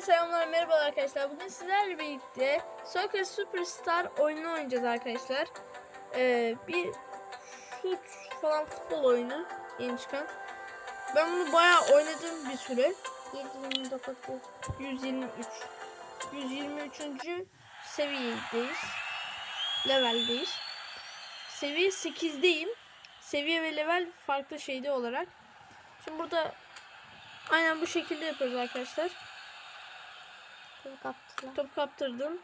Selamlar merhabalar arkadaşlar. Bugün sizlerle birlikte Soccer Superstar oyununu oynayacağız arkadaşlar. Ee, bir şut falan futbol oyunu yeni çıkan. Ben bunu bayağı oynadım bir süre. 129 123. 123. seviyedeyiz. Leveldeyiz. Seviye 8'deyim. Seviye ve level farklı şeyde olarak. Şimdi burada aynen bu şekilde yapıyoruz arkadaşlar. Topu kaptılar. Top kaptırdım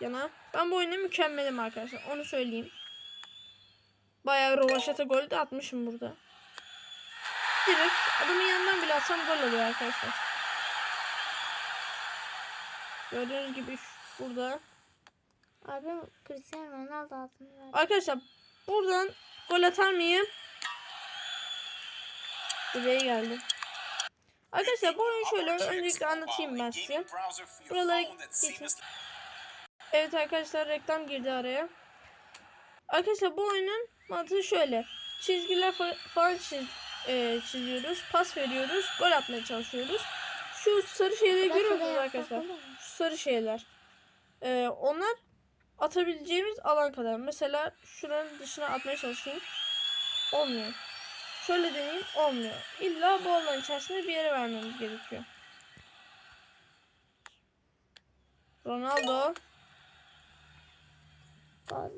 yana. Ben bu oyunda mükemmelim arkadaşlar. Onu söyleyeyim. Bayağı rovaşata gol de atmışım burada. Direkt adamın yanından bile atsam gol oluyor arkadaşlar. Gördüğünüz gibi burada. Abi Cristiano Ronaldo altını verdi. Arkadaşlar buradan gol atar mıyım? Direğe geldi. Arkadaşlar bu oyunu şöyle öncelikle anlatayım ben size. Buralara geçin. Evet arkadaşlar reklam girdi araya. Arkadaşlar bu oyunun mantığı şöyle. Çizgiler fa- falan çiz, e, çiziyoruz. Pas veriyoruz. Gol atmaya çalışıyoruz. Şu sarı şeyleri görüyor musunuz arkadaşlar? Şu sarı şeyler. E, onlar atabileceğimiz alan kadar. Mesela şuranın dışına atmaya çalışayım. Olmuyor. Şöyle deneyeyim. Olmuyor. İlla bu alanın içerisinde bir yere vermemiz gerekiyor. Ronaldo.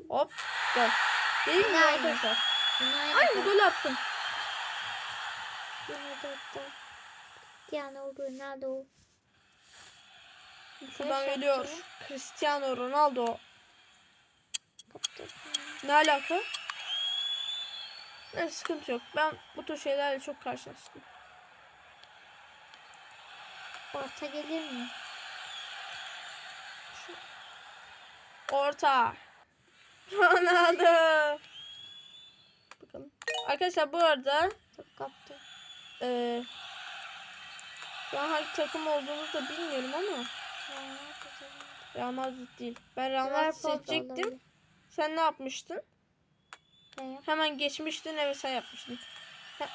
Hop. Gol. Değil mi arkadaşlar? Aynı gol attım. 24'te. Cristiano Ronaldo. Şuradan geliyor. Cristiano Ronaldo. Ne alaka? Ne sıkıntı yok. Ben bu tür şeylerle çok karşılaştım. Orta gelir mi? Orta. Ronaldo. Bakalım. Arkadaşlar bu arada Top kaptı. şu an hangi takım olduğumuzu da bilmiyorum ama. Real Madrid değil. Ben Real Madrid seçecektim. Sen ne yapmıştın? Hemen geçmiştin evet sen yapmıştın.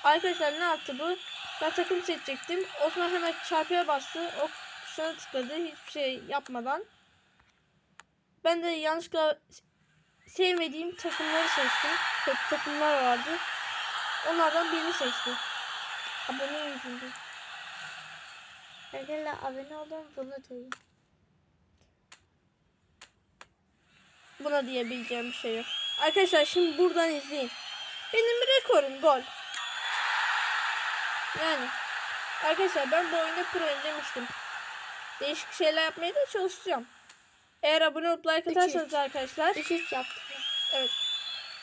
Arkadaşlar ne yaptı bu? Ben takım seçecektim. Osman hemen çarpıya bastı. O tuşuna tıkladı hiçbir şey yapmadan. Ben de yanlışlıkla sevmediğim takımları seçtim. Kötü takımlar vardı. Onlardan birini seçtim. Abone yüzünden. Arkadaşlar abone olun bunu duyun. Buna diyebileceğim bir şey yok. Arkadaşlar şimdi buradan izleyin. Benim rekorum gol. Yani. Arkadaşlar ben bu oyunda proyum demiştim. Değişik şeyler yapmaya da çalışacağım. Eğer abone olup like atarsanız arkadaşlar. 3-3 yaptı. Evet.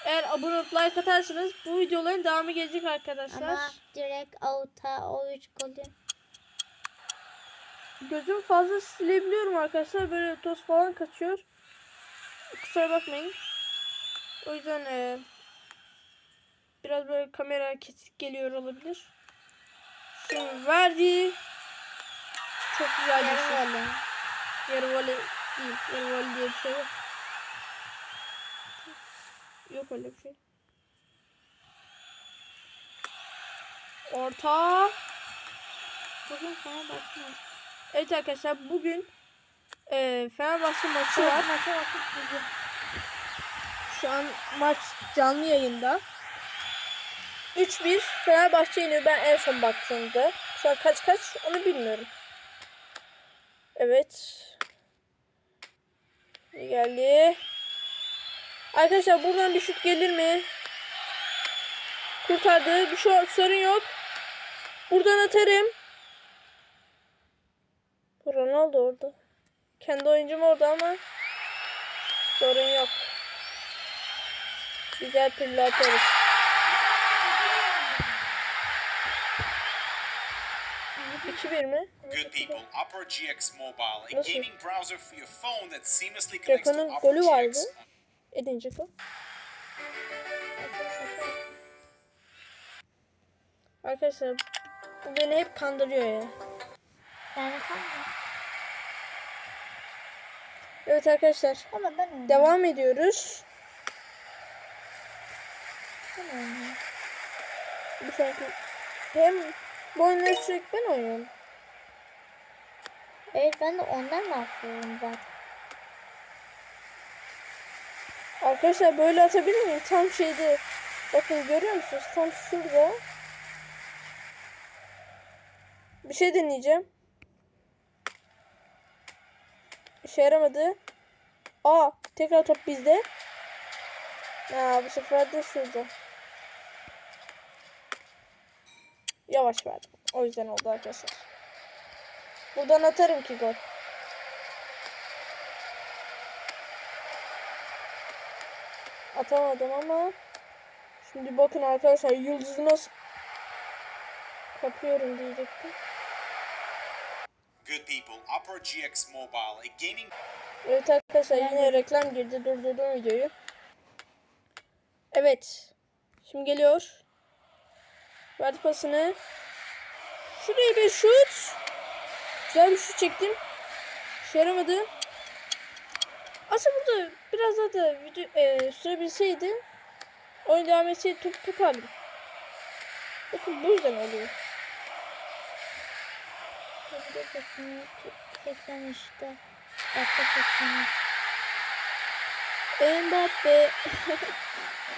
Eğer abone olup like atarsanız bu videoların devamı gelecek arkadaşlar. Ama direkt out'a o 3 golü. Gözüm fazla silebiliyorum arkadaşlar. Böyle toz falan kaçıyor. Kusura bakmayın. O yüzden eee, biraz böyle kamera kesik geliyor olabilir. Şimdi verdi. Çok güzel bir şey. Yarı voley. Yarı voley değil. Yarı voley diye bir şey yok. Yok öyle bir şey. Orta. Bugün sana bakmaz. Evet arkadaşlar bugün eee Fenerbahçe maçı var. Maça bakıp bugün. Şu an maç canlı yayında. 3-1 Fenerbahçe yeniyor. Ben en son baktığımda. Şu an kaç kaç onu bilmiyorum. Evet. İyi geldi. Arkadaşlar buradan bir şut gelir mi? Kurtardı. Bir şey sorun yok. Buradan atarım. Ronaldo orada. Kendi oyuncum orada ama sorun yok. Güzel pille atarız. İki bir mi? Good people, Opera GX Mobile, a gaming browser for your phone that seamlessly connects to Opera golü vardı. GX. Edince o. Arkadaşlar bu beni hep kandırıyor ya. Yani kanka. Evet arkadaşlar Ama ben devam ediyoruz. Bir sonraki hem bu oyunları sürekli ben oynuyorum. Evet ben de ondan bahsediyorum zaten. Arkadaşlar böyle atabilir miyim? Tam şeyde. Bakın görüyor musunuz? Tam şurada. Bir şey deneyeceğim. İşe yaramadı. Aa tekrar top bizde. Aa bu sefer de şurada. Yavaş verdim. O yüzden oldu arkadaşlar. Buradan atarım ki gol. Atamadım ama şimdi bakın arkadaşlar yıldızı nasıl kapıyorum diyecektim. Good people, Opera GX Mobile, a gaming Evet arkadaşlar yine reklam girdi. Durdurdum videoyu. Evet. Şimdi geliyor. Verdi pasını. Şuraya bir şut. Güzel bir şut çektim. İşe yaramadı. Aslında burada biraz daha da video e, sürebilseydi oyun devam etseydi top tutardım. Bakın bu yüzden oluyor. Bir de 83'te. Dakika 83. Mbappe.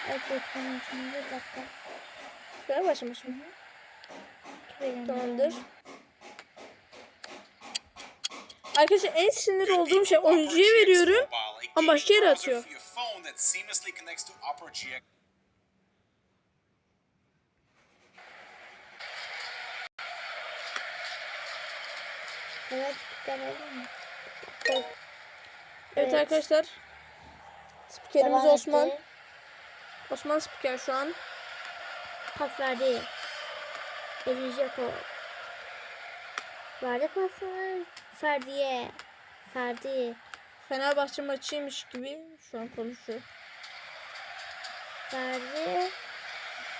Evet 83. dakika. Şöyle başlamış mı? Tamamdır. Arkadaşlar en sinir olduğum şey oyuncuya veriyorum. ama başka yere atıyor. Evet? Evet, Evet. arkadaşlar. Spikerimiz Osman. Osman spiker şu an. Pas verdi. Eleyecek o. Verdi pasını. Ferdi'ye. Ferdi. Fenerbahçe maçıymış gibi şu an konuşuyor. Ferdi.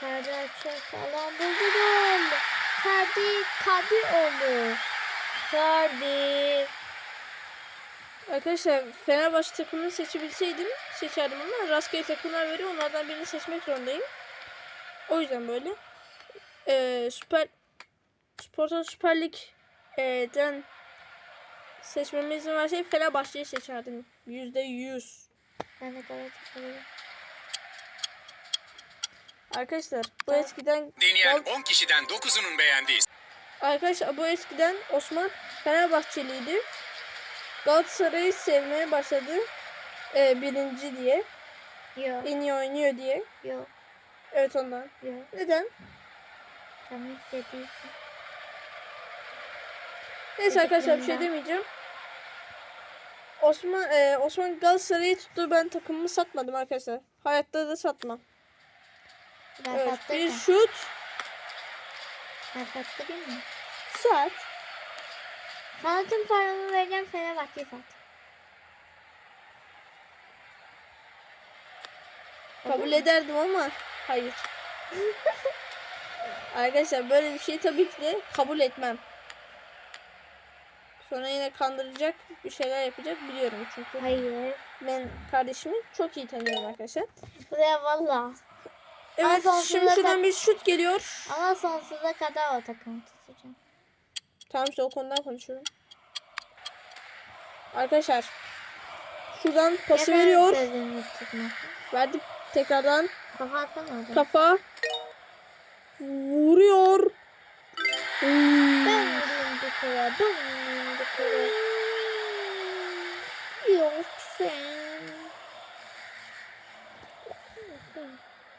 Ferdi açacak. Alan buldu gol. Ferdi Kabioğlu. Ferdi. Arkadaşlar Fenerbahçe takımını seçebilseydim seçerdim ama rastgele takımlar veriyor. Onlardan birini seçmek zorundayım. O yüzden böyle. Ee, Süper Spor'dan Süper Lig'den seçmeme izin verseydi Fenerbahçe'yi seçerdim. Yüzde yüz. Ben de. Arkadaşlar bu eskiden Deneyen Gal- 10 kişiden 9'unun beğendiği Arkadaşlar bu eskiden Osman Fenerbahçeliydi. Galatasaray'ı sevmeye başladı. Ee, birinci diye. Yok. En iyi oynuyor diye. Yok. Evet ondan. Yok. Neden? Canım istediği için. Neyse arkadaşlar bir şey demeyeceğim. Osman e, Osman Galatasaray'ı tuttu. Ben takımımı satmadım arkadaşlar. Hayatta da satmam. Ben Evet, bir sattırdım. şut. Ben sattırayım mı? Sat. Sana tüm paramı vereceğim Fenerbahçe'yi sat. Kabul ederdim ama hayır. arkadaşlar böyle bir şey tabii ki de kabul etmem. Sonra yine kandıracak bir şeyler yapacak biliyorum çünkü. Hayır. Ben kardeşimi çok iyi tanıyorum arkadaşlar. Buraya valla. Evet şimdi şuradan bir şut geliyor. Ama sonsuza kadar o takımı tutacağım. Tamam işte o konudan konuşuyorum. Arkadaşlar şuradan pası kadar veriyor. Verdi tekrardan Kafa atamadım. kafa vuruyor. Ben vurayım bir kere. Ben vurayım bir kere. Yok sen.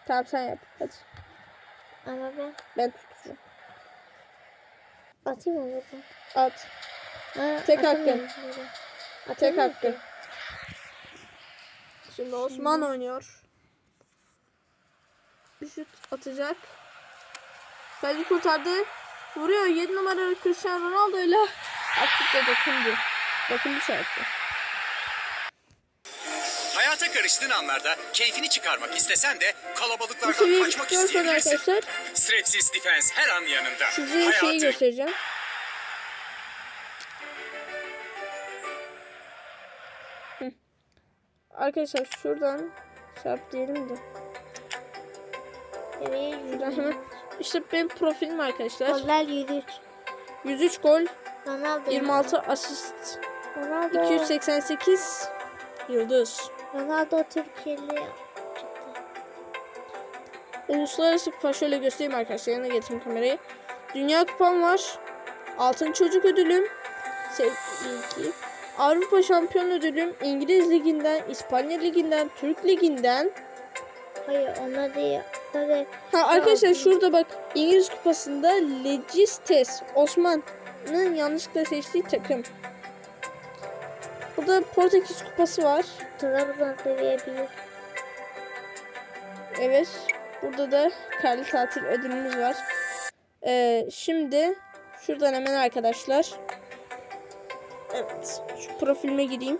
Tamam sen yap. Hadi. Ama ben Ben tutacağım. atayım mı buradan? At. Ha, Tek hakkın. Tek hakkın. Şimdi Osman oynuyor. Bir şut atacak. Kaleci kurtardı. Vuruyor. 7 numaralı Cristiano Ronaldo ile Aslında dokundu. Dokundu yaptı. Hayata karıştığın anlarda keyfini çıkarmak istesen de kalabalıklardan kaçmak isteyebilirsin. arkadaşlar Defense her an yanında. size şeyi Hayatı göstereceğim. Hı. Arkadaşlar şuradan çarp diyelim de. Evet. İşte benim profilim arkadaşlar. Goller 103. 103 gol, Ronaldo. 26 asist. Ronaldo. 288 yıldız. Ronaldo Türkiye'li çıktı. Uluslararası kupa şöyle göstereyim arkadaşlar. Yanına getireyim kamerayı. Dünya kupam var. Altın çocuk ödülüm. Sevgili Avrupa şampiyon ödülüm. İngiliz liginden, İspanya liginden, Türk liginden. Hayır onlar değil. Tabii. Ha arkadaşlar şurada bak İngiliz kupasında Legistes Osman'ın yanlışlıkla seçtiği takım. Burada Portekiz kupası var. Trabzon seviye 1. Evet. Burada da karlı tatil ödülümüz var. Ee, şimdi şuradan hemen arkadaşlar. Evet. Şu profilime gireyim.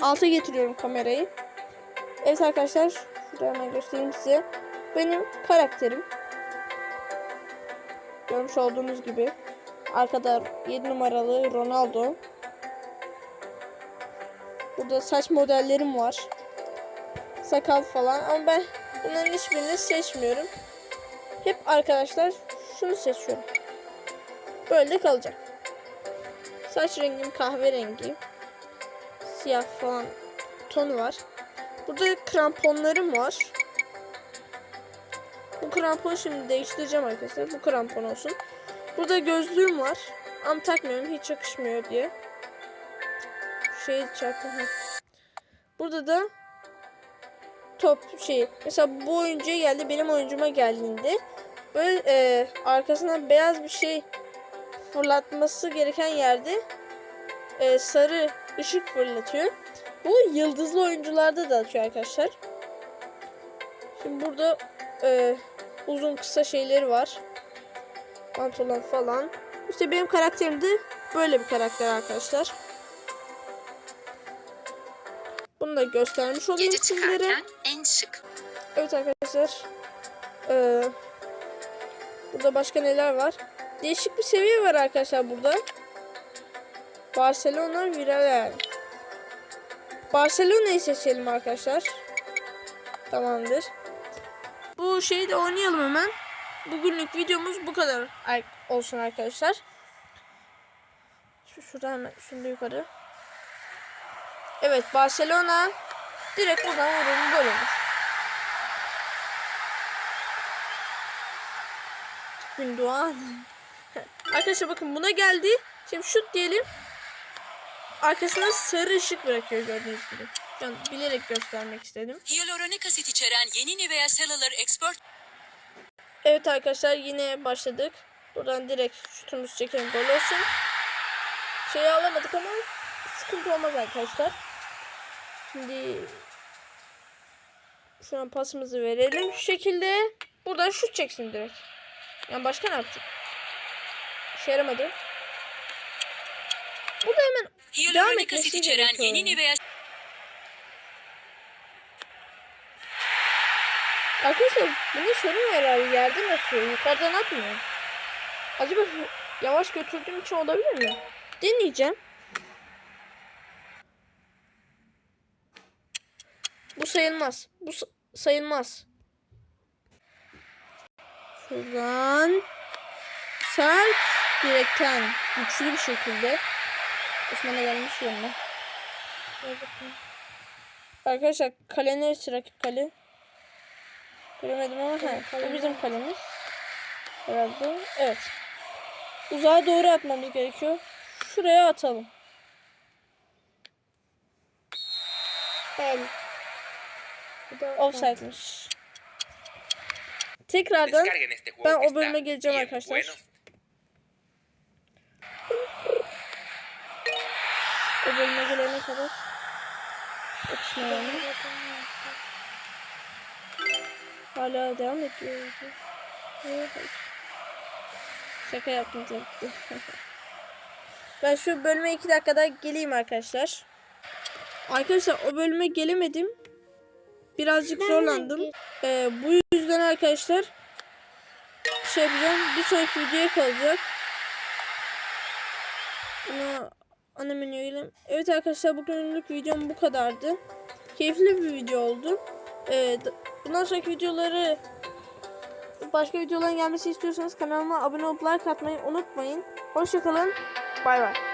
Alta getiriyorum kamerayı. Evet arkadaşlar. Şurada hemen göstereyim size. Benim karakterim. Görmüş olduğunuz gibi. Arkada 7 numaralı Ronaldo. Burada saç modellerim var. Sakal falan ama ben bunların hiçbirini seçmiyorum. Hep arkadaşlar şunu seçiyorum. Böyle kalacak. Saç rengim kahverengi. Siyah falan tonu var. Burada kramponlarım var. Kramponu şimdi değiştireceğim arkadaşlar. Bu krampon olsun. Burada gözlüğüm var. Ama takmıyorum hiç yakışmıyor diye. Şey çarpı. ha. Burada da top şey. Mesela bu oyuncuya geldi benim oyuncuma geldiğinde böyle e, arkasından beyaz bir şey fırlatması gereken yerde e, sarı ışık fırlatıyor. Bu yıldızlı oyuncularda da atıyor arkadaşlar. Şimdi burada e, uzun kısa şeyleri var. Pantolon falan. İşte benim karakterim de böyle bir karakter arkadaşlar. Bunu da göstermiş olayım Gece sizlere. en şık Evet arkadaşlar. Ee, burada başka neler var? Değişik bir seviye var arkadaşlar burada. Barcelona Villarreal. Barcelona'yı seçelim arkadaşlar. Tamamdır. Bu şeyi de oynayalım hemen. Bugünlük videomuz bu kadar ar- olsun arkadaşlar. Şu şurada hemen şunu yukarı. Evet Barcelona direkt buradan vururum gol olur. Gündoğan. Arkadaşlar bakın buna geldi. Şimdi şut diyelim. Arkasına sarı ışık bırakıyor gördüğünüz gibi. Bilerek göstermek istedim. hyaluronik asit içeren yeni Nivea Cellular Expert Evet arkadaşlar yine başladık. Buradan direkt şutumuzu çekelim gol olsun. Şeyi alamadık ama sıkıntı olmaz arkadaşlar. Şimdi şu an pasımızı verelim şu şekilde. Buradan şut çeksin direkt. Yani başka ne yapacak? İşe yaramadı. Burada hemen hyaluronik asit içeren yeni. Nivea Arkadaşlar bunun sorun var herhalde. Yerden atıyor. Yukarıdan atmıyor. Acaba yavaş götürdüğüm için olabilir mi? Deneyeceğim. Bu sayılmaz. Bu sa- sayılmaz. Şuradan sert direkten güçlü bir şekilde Osman'a gelmiş yanına. Arkadaşlar kale neresi rakip kale? Göremedim ama ha, bu bizim kalemiz. Herhalde. Evet. Uzağa doğru atmamız gerekiyor. Şuraya atalım. da Offside'miş. Tekrardan ben o bölüme geleceğim arkadaşlar. O bölüme gelene kadar. Yani. Hala devam ediyor. Şaka yaptım tabii ben şu bölüme iki dakikada geleyim arkadaşlar. Arkadaşlar o bölüme gelemedim. Birazcık zorlandım. Ee, bu yüzden arkadaşlar şey yapacağım. Bir sonraki videoya kalacak. Buna ana menüye girelim. Evet arkadaşlar bugünlük videom bu kadardı. Keyifli bir video oldu. Ee, bundan sonraki videoları başka videoların gelmesi istiyorsanız kanalıma abone olup like atmayı unutmayın. Hoşçakalın. Bay bay.